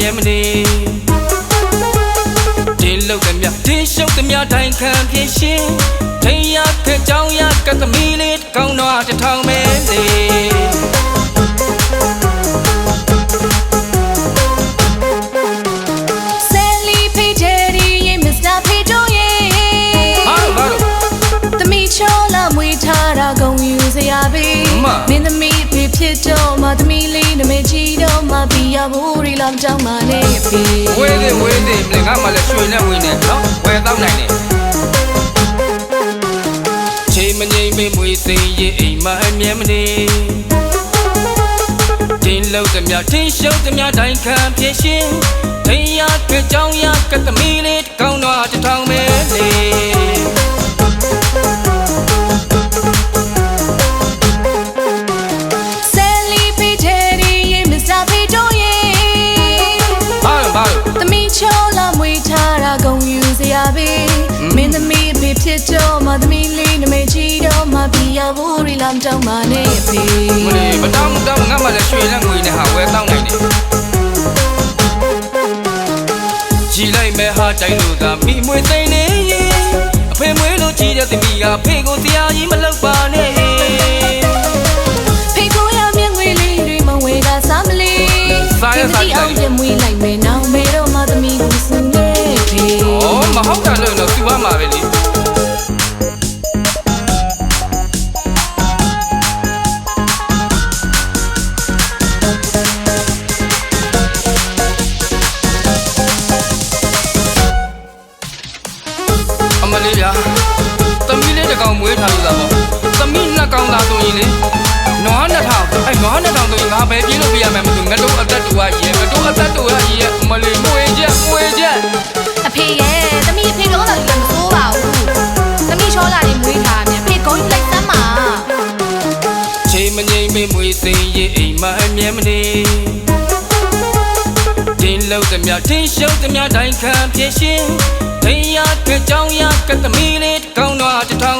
မြဲမနေတင်းလုတ်သမျှတင်းရှုပ်သမျှတိုင်းခံဖြစ်ရှင်ထိန်ရခဲ့ကြောင်းရကတ်သမီးလေးတစ်ကောင်းတော့တစ်ထောင်ပဲလေဆယ်လီဖေးဂျယ်ရီရေမစ္စတာဖေးတိုးရေဟာဘာလို့သမီးချောလာမွေးထားတာဂုံယူစရာပဲမမင်းသမီးဖေးဖြစ်တော့မသမီးလေးနမေချီတော့မပြရဘူးရီလောင် ကြောင်းမနဲ့ဖေးဝေးသေးဝေးသေးမင်းငါမှလည်းရွှေနဲ့ဝေးနေနော်ဝယ်တော့နိုင်တယ်ချိန်မငိမ့်မေးမွေးစိမ်ရဲ့အိမ်မအမြဲမနေတင်းလုတ်သမျှတင်းရှုပ်သမျှတိုင်းခံဖြစ်ရှင်ထိန်ရခဲ့ကြောင်းရ မပြရဘူးရီလောင်ကြောင်းမနဲ့ဖေးမလေးမတောင်းမတောင်းငါမှလည်းရွှေနဲ့ငွေနဲ့ဟာဝယ်တော့နိုင်တယ်ကြည်လိုက်မဲ့ဟာတိုင်းလို့သာမိမွေသိမ့်နေအဖေမွေးလို့ကြည်တဲ့သမီးကဖေကိုတရားကြီးမလုပ်ပါနဲ့ ကောင်မွေးထားလို့သာပေါ့သမီးနှစ်ကောင်သာဆိုရင်လေနွားနှစ်ထောင်အဲ့နွားနှစ်ထောင်ဆိုရင်ငါပဲပြေးလို့ပြရမယ်မသူငါတို့အသက်တူရကြီးငါတို့အသက်တူရကြီးရဲ့အမလေးမွေချက်မွေချက်အဖေရဲ့သမီးဖေကောလာကြီးလည်းမစိုးပါဘူးသမီးချောလာလေးမွေးထားမြန်ဖေကောကြီးလိုက်စမ်းပါချိန်မငိမ့်မေးမွေစိမ်ရဲ့အိမ်မအမြဲမနေတင်းလုတ်သမျှတင်းရှုပ်သမျှတိုင်းခံဖြစ်ရှင်ထိန်ရခဲ့ကြောင်းရကတ်သမီးလေးတစ်ကောင်းတော့တစ်ထောင်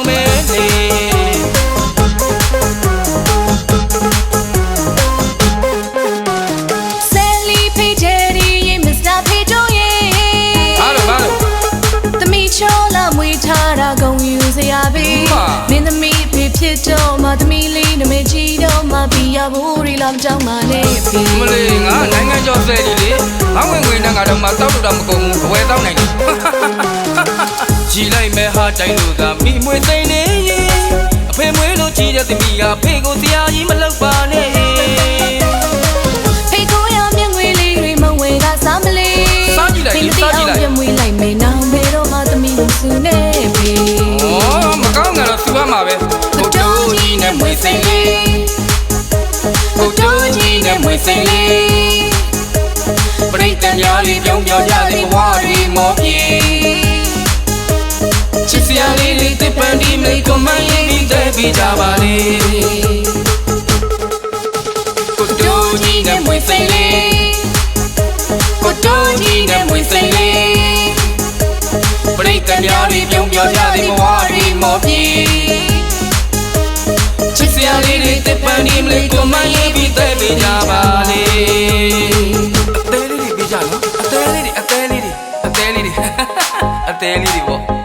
တော့မသမီးလေးနမေချီတော့မပြရဘူးရီလောင်ကြောင်းမနဲ့ဖေမလေးငါနိုင်ငံကျော်ဆယ်ကြီးလေငါဝင်ငွေနဲ့ငါတော့မတောက်လို့တော့မကုန်ဘူးအဝယ်တောက်နိုင်တယ်ကြည်လိုက်မဲ့ဟာတိုင်းလို့သာမိမွေသိမ့်နေအဖေမွေးလို့ကြည်တဲ့သမီးကဖေကိုတရားကြီးမလုပ်ပါ သတ်များလေးပြုံးပြောကြတဲ့ဘဝတွေမောပြေ။ချစ်စရာလေးတွေတစ်ပန်ဒီမိတ်ကမန်ရေးပြီးတဲ့ပြကြပါလေ။ကိုတိုးကြီးနဲ့မွေစိမ့်လေး။ကိုတိုးကြီးနဲ့မွေစိမ့်လေး။ပရိသတ်များတွေပြုံးပြောကြတဲ့ဘဝတွေမောပြေချစ်စရာလေးတွေတစ်ပန်ဒီမလေးကိုမရေးပြီးတဲ့ပေးကြပါလေ te li divo